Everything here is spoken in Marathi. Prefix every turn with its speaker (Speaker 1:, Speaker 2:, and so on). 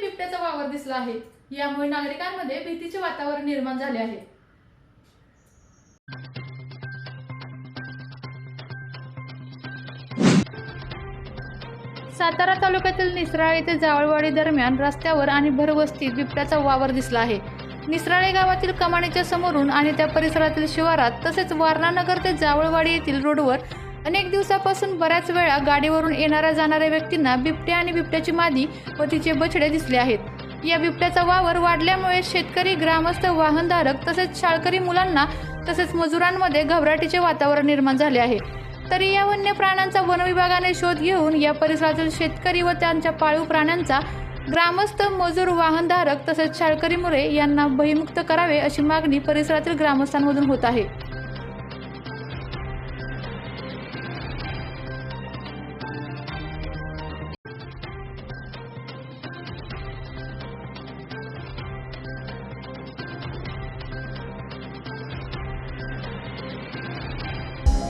Speaker 1: बिबट्याचा वावर दिसला आहे. यामुळे नागरिकांमध्ये भीतीचे वातावरण निर्माण झाले आहे. सातारा तालुक्यातील निसराळे ते जावळवाडी दरम्यान रस्त्यावर आणि भरवस्तीत बिबट्याचा वावर दिसला आहे. निसराळे गावातील कमानीच्या समोरून आणि त्या परिसरातील शिवारात तसेच वारणानगर ते जावळवाडी येथील रोडवर अनेक दिवसापासून बऱ्याच वेळा गाडीवरून येणाऱ्या जाणाऱ्या व्यक्तींना बिबट्या आणि बिबट्याची मादी व तिचे बछडे दिसले आहेत. या बिबट्याचा वावर वाढल्यामुळे शेतकरी ग्रामस्थ वाहनधारक तसेच शाळकरी मुलांना तसेच मजुरांमध्ये घबराटीचे वातावरण निर्माण झाले आहे. तरी या वन्य प्राण्यांचा वन विभागाने शोध घेऊन या परिसरातील शेतकरी व त्यांच्या पाळीव प्राण्यांचा ग्रामस्थ मजूर वाहनधारक तसेच शाळकरी मुले यांना भयमुक्त करावे अशी मागणी परिसरातील ग्रामस्थांमधून होत आहे.